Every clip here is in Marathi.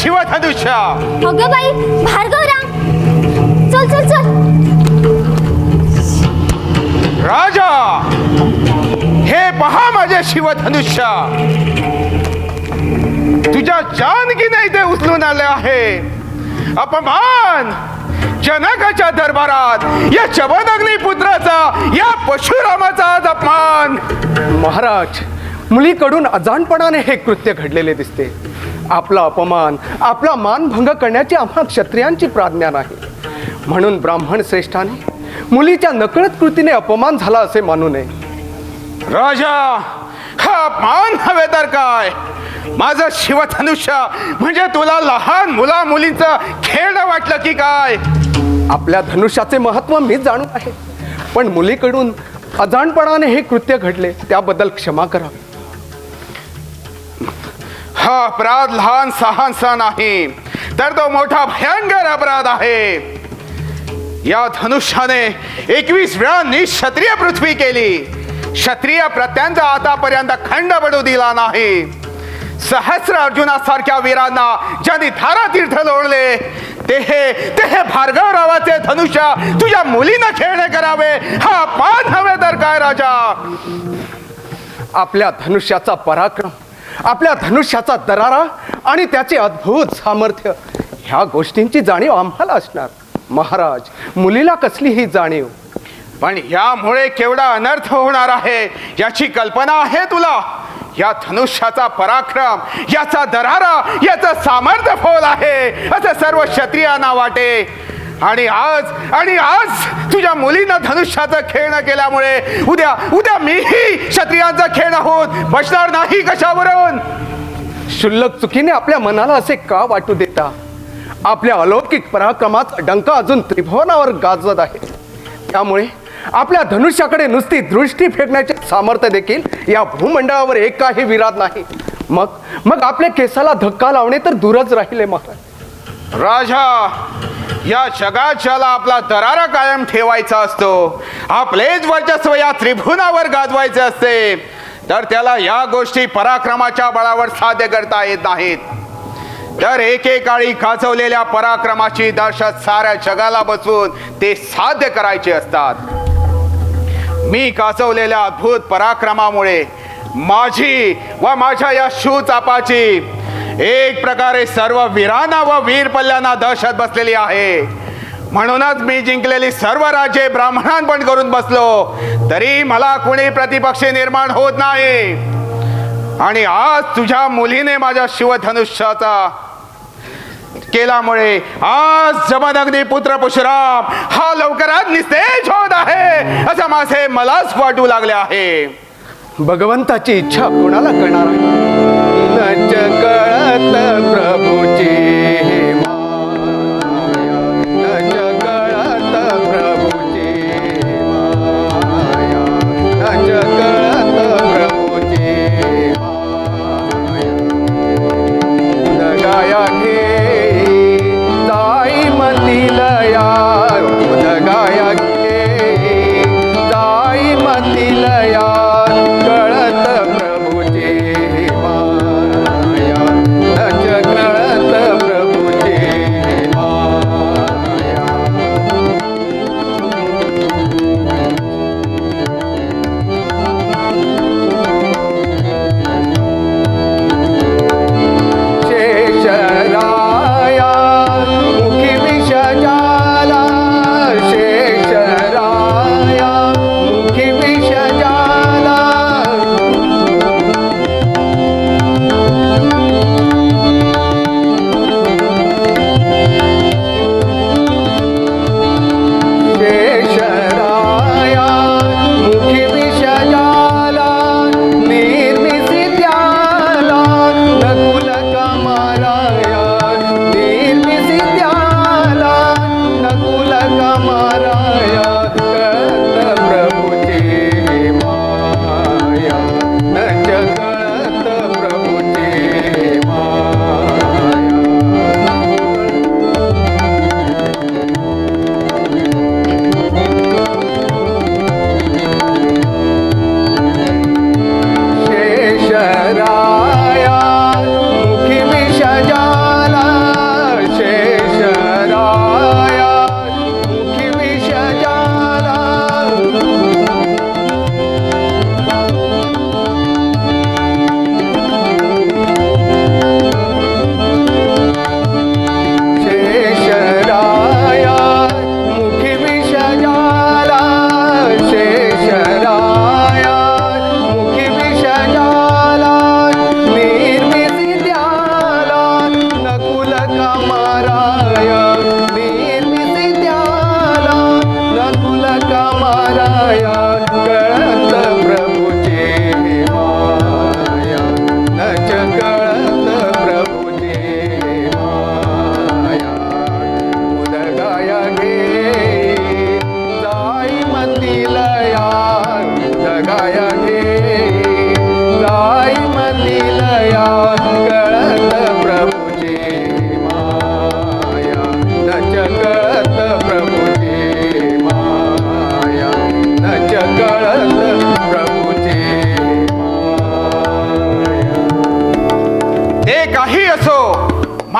शिवधनुष्य अगं बाई भार्गवराव चल चल चल. राजा हे पहा माझे शिवधनुष्य. तुझ्या जानकीने इथे उचलून आले आहे. अपमान जनकाच्या दरबारात या चवदग्नी पुत्राचा या परशुरामाचा आज अपमान. महाराज मुलीकडून अजाणपणाने हे कृत्य घडलेले दिसते. आपला अपमान आपला मानभंग करण्याची आम्हा क्षत्रियांची प्राज्ञा नाही. म्हणून ब्राह्मण श्रेष्ठाने मुलीच्या नकळत कृतीने अपमान झाला असे मानू नये. राजा हा अपमान हवे तर काय? माझं शिवधनुष्य म्हणजे तुला लहान मुला मुलींचं खेळणं वाटलं की काय? आपल्या धनुष्याचे महत्त्व मी जाणून आहे. पण मुलीकडून अजाणपणाने हे कृत्य घडले त्याबद्दल क्षमा करा. हा अपराध लहान सहानसा नाही तर तो मोठा भयंकर अपराध आहे. या धनुष्याने एकवीस वेळा निक्षत्रिय पृथ्वी केली. क्षत्रिय प्रत्यांचा आतापर्यंत खंड पडू दिला नाही. सहस्र अर्जुनासारख्या वीरांना ज्यांनी धारा तीर्थ लोळले ते हे ते हे भार्गवरावाचे धनुष्य तुझ्या मुलीनं खेळणे करावे हा अपमान हवे तर काय राजा? आपल्या धनुष्याचा पराक्रम आपल्या धनुष्याचा दरारा आणि त्याचे अद्भुत सामर्थ्य. ह्या गोष्टींची जाणीव आम्हाला असणार. महाराज मुलीला कसली ही जाणीव. पण यामुळे केवढा अनर्थ होणार आहे याची कल्पना आहे तुला? या धनुष्याचा पराक्रम याचा दरारा याचं सामर्थ्य फोल आहे असं सर्व क्षत्रियांना वाटे. आणि आज आणि आज तुझ्या मुलींना धनुष्याचं खेळणं केल्यामुळे उद्या उद्या मीही क्षत्रियांचा खेळ आहोत. बसणार नाही कशावरून? शुल्लक चुकीने आपल्या मनाला असे का वाटू देता? आपल्या अलौकिक पराक्रमात डंका अजून त्रिभुवनावर गाजवत आहे. त्यामुळे आपल्या धनुष्याकडे नुसती दृष्टी फेकण्याचे सामर्थ्य देखील या भूमंडळावर एकाही विरात नाही. मग मग आपल्या केसाला धक्का लावणे तर दूरच राहिले महाराज. राजा या जगाच्याला आपला दरारा कायम ठेवायचा असतो. आपलेच वर्चस्व या त्रिभुवनावर गाजवायचे असते. तर त्याला या गोष्टी पराक्रमाच्या बळावर साध्य करता येत नाहीत. तर एकेकाळी गाजवलेल्या पराक्रमाची दहशत साऱ्या जगाला बसवून ते साध्य करायचे असतात. मी गाजवलेल्या अद्भुत पराक्रमामुळे माझी व माझ्या या शूचापाची एक प्रकारे सर्व वीरांना व वीर पल्ल्यांना दहशत बसलेली आहे. म्हणूनच मी जिंकलेली सर्व राज्ये ब्राह्मणांपण करून बसलो तरी मला कुणी प्रतिपक्षी निर्माण होत नाही. आणि आज तुझ्या मुलीने माझ्या शिवधनुष्याचा केल्यामुळे आज जमदग्नी पुत्र पुशुराम हा लवकरात निस्तेज होत आहे असं माझे मलाच वाटू लागले आहे. भगवंताची इच्छा कोणाला करणार आहे? ಪ್ರಭು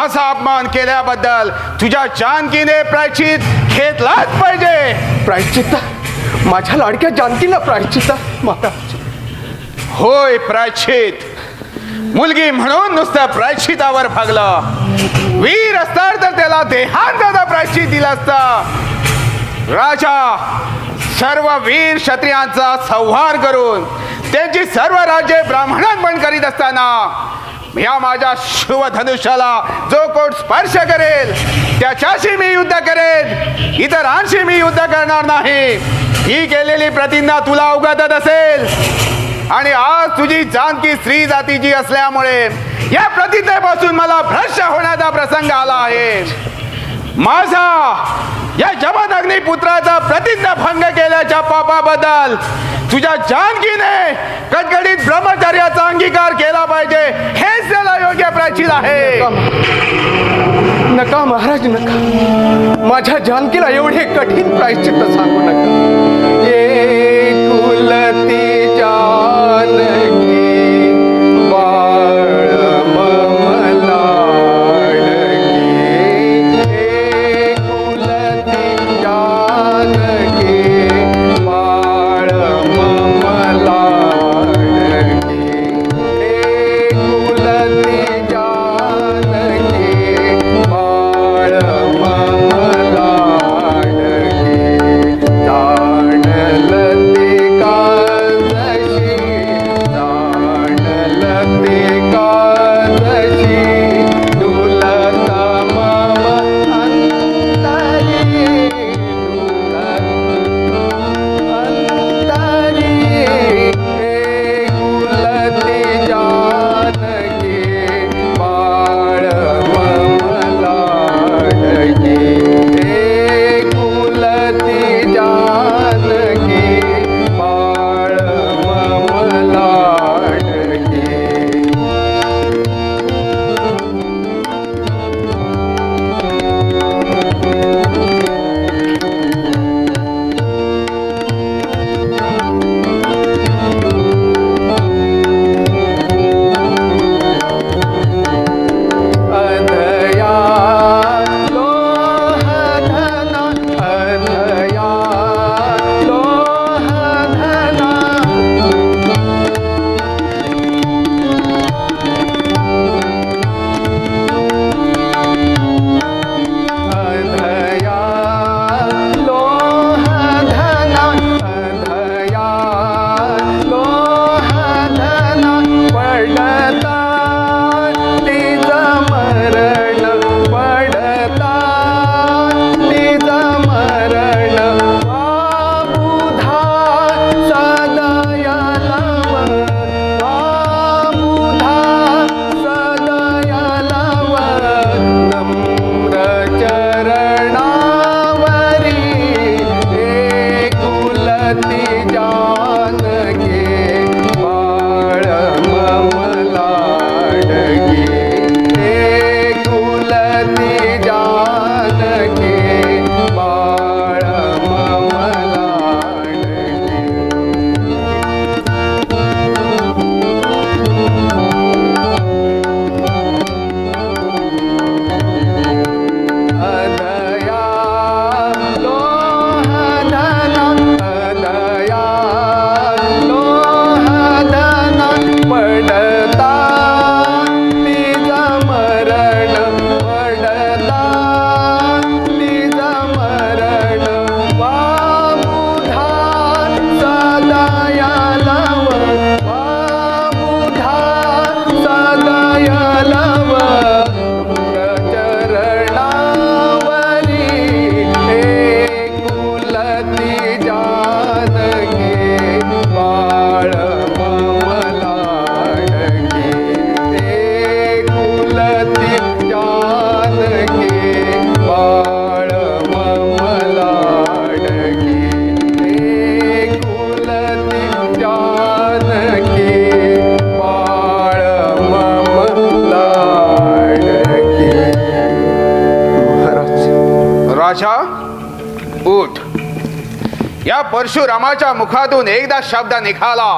माझा अपमान केल्याबद्दल तुझ्या जानकीने प्रायचित घेतलाच पाहिजे. प्रायश्चित्त माझ्या लाडक्या जानकीला प्रायश्चित्त महाराज होय प्रायचित मुलगी म्हणून नुसतं प्रायचितावर भागलं. वीर असणार तर त्याला देहांताचा प्रायचित दिला असता. राजा सर्व वीर क्षत्रियांचा संहार करून त्यांची सर्व राज्ये ब्राह्मणात पण करीत असताना या माझ्या शिवधनुष्याला जो कोण स्पर्श करेल त्याच्याशी मी युद्ध करेन. इतरांशी मी युद्ध करणार नाही. ही केलेली प्रतिज्ञा तुला अवगतच असेल. आणि आज तुझी जानकी स्त्री जातीची असल्यामुळे या प्रतिज्ञेपासून मला भ्रष्ट होण्याचा प्रसंग आला आहे. माझा या जमदग्नी पुत्राचा प्रतिज्ञा भंग केल्याच्या पापाबद्दल तुझ्या जानकीने कडकडीत ब्रह्मचर्याचा अंगीकार केला पाहिजे. हेच त्याला योग्य प्राचीन आहे. नका महाराज नका. माझ्या जानकीला एवढे कठीण प्रायश्चित्त सांगू नका. परशुरामाच्या मुखातून एकदा शब्द निघाला.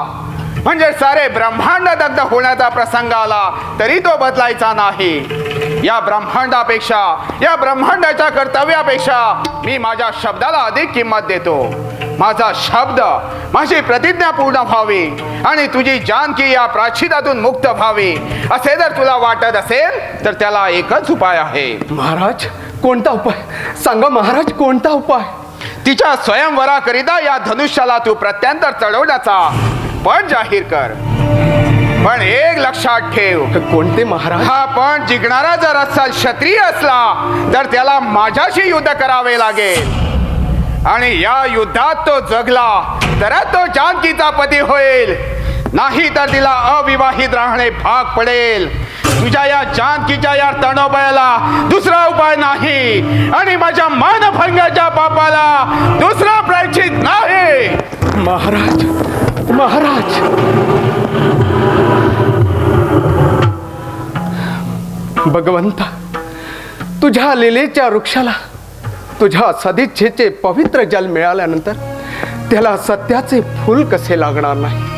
म्हणजे सारे ब्रह्मांड दग्ध होण्याचा प्रसंग आला तरी तो बदलायचा नाही. या ब्रह्मांडापेक्षा या ब्रह्मांडाच्या कर्तव्यापेक्षा मी माझ्या शब्दाला अधिक किंमत देतो. माझा शब्द माझी प्रतिज्ञा पूर्ण व्हावी आणि तुझी जानकी या प्राचीनातून मुक्त व्हावी. असे जर तुला वाटत असेल तर त्याला एकच उपाय आहे. महाराज कोणता उपाय? सांगा महाराज कोणता उपाय? तिच्या स्वयंवराकरिता या धनुष्याला तू प्रत्यंतर चढवण्याचा पण जाहीर कर. पण एक लक्षात ठेव. कोणते महाराज? हा पण जिंकणारा जर असाल क्षत्रिय असला तर त्याला माझ्याशी युद्ध करावे लागेल. आणि या युद्धात तो जगला तरच तो जानकीचा पती होईल. नाही तर तिला अविवाहित राहणे भाग पडेल. तुझ्या या जानकीच्या या तणावयाला दुसरा उपाय नाही. आणि माझ्या मानभंगाच्या पापाला दुसरा प्रायचित नाही. महाराज महाराज. भगवंता तुझ्या लिलेच्या वृक्षाला तुझ्या सदिच्छेचे पवित्र जल मिळाल्यानंतर त्याला सत्याचे फूल कसे लागणार नाही?